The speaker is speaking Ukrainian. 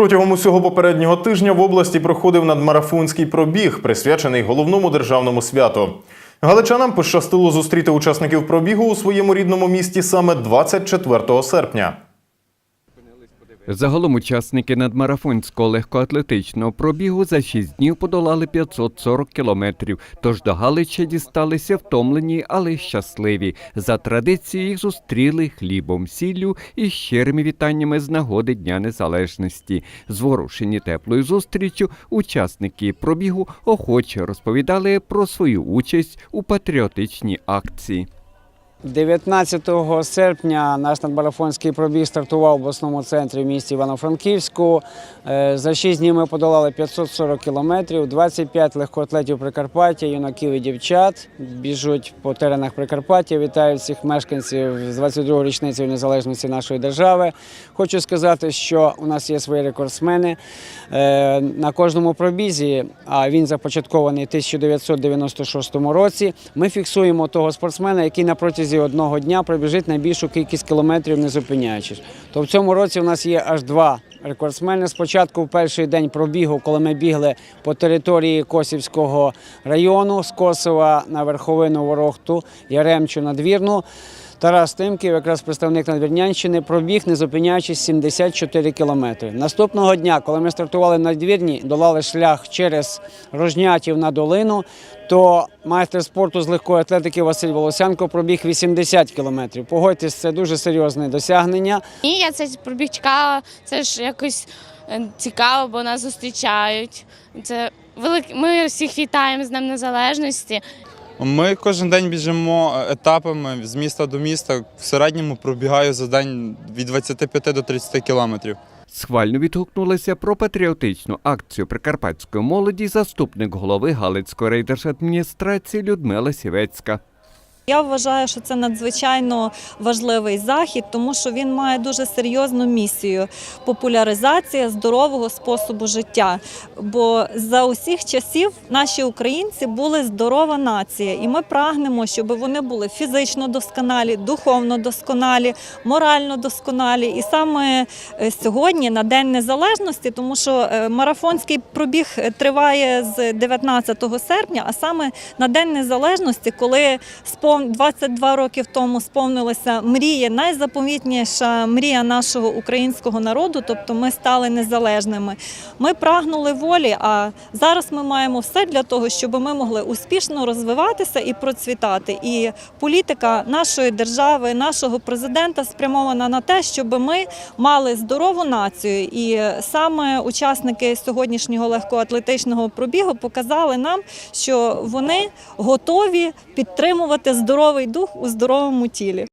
Протягом усього попереднього тижня в області проходив надмарафонський пробіг, присвячений головному державному святу. Галичанам пощастило зустріти учасників пробігу у своєму рідному місті саме 24 серпня. Загалом учасники надмарафонського легкоатлетичного пробігу за 6 днів подолали 540 кілометрів. Тож до Галича дісталися втомлені, але щасливі. За традицією зустріли хлібом, сіллю і щирими вітаннями з нагоди Дня Незалежності. Зворушені теплою зустрічю, учасники пробігу охоче розповідали про свою участь у патріотичній акції. 19 серпня наш надмарафонський пробіг стартував в обласному центрі в місті Івано-Франківську. Е, За 6 днів ми подолали 540 кілометрів, 25 легкоатлетів Прикарпаття, юнаків і дівчат біжуть по теренах Прикарпаття. Вітаю всіх мешканців з 22-ї річниці незалежності нашої держави. Хочу сказати, що у нас є свої рекордсмени. Е, На кожному пробізі, а він започаткований в 1996 році, ми фіксуємо того спортсмена, який на протязі одного дня пробіжить найбільшу кількість кілометрів, не зупиняючись. То в цьому році у нас є аж два рекордсмени. Спочатку в перший день пробігу, коли ми бігли по території Косівського району з Косова на верховину Ворохту, Яремчу, Надвірну. Тарас Тимків, якраз представник Надвірнянщини, пробіг, не зупиняючись 74 кілометри. Наступного дня, коли ми стартували на Надвірні, долали шлях через Рожнятів на долину, то майстер спорту з легкої атлетики Василь Волосянко пробіг 80 кілометрів. Погодьтесь, це дуже серйозне досягнення. Ні, я цей пробіг чекала. Це ж якось е, цікаво, бо нас зустрічають. Це велик... Ми всіх вітаємо з Днем Незалежності. Ми кожен день біжимо етапами з міста до міста. В середньому пробігаю за день від 25 до 30 кілометрів. Схвально відгукнулися про патріотичну акцію прикарпатської молоді заступник голови Галицької райдержадміністрації Людмила Сівецька. Я вважаю, що це надзвичайно важливий захід, тому що він має дуже серйозну місію популяризація здорового способу життя. Бо за усіх часів наші українці були здорова нація, і ми прагнемо, щоб вони були фізично досконалі, духовно досконалі, морально досконалі. І саме е, сьогодні, на День Незалежності, тому що е, марафонський пробіг е, триває з 19 серпня, а саме на День Незалежності, коли спов- 22 роки тому сповнилася мрія, найзаповітніша мрія нашого українського народу, тобто ми стали незалежними. Ми прагнули волі, а зараз ми маємо все для того, щоб ми могли успішно розвиватися і процвітати. І політика нашої держави, нашого президента спрямована на те, щоб ми мали здорову націю. І саме учасники сьогоднішнього легкоатлетичного пробігу показали нам, що вони готові підтримувати здоровий дух у здоровому тілі.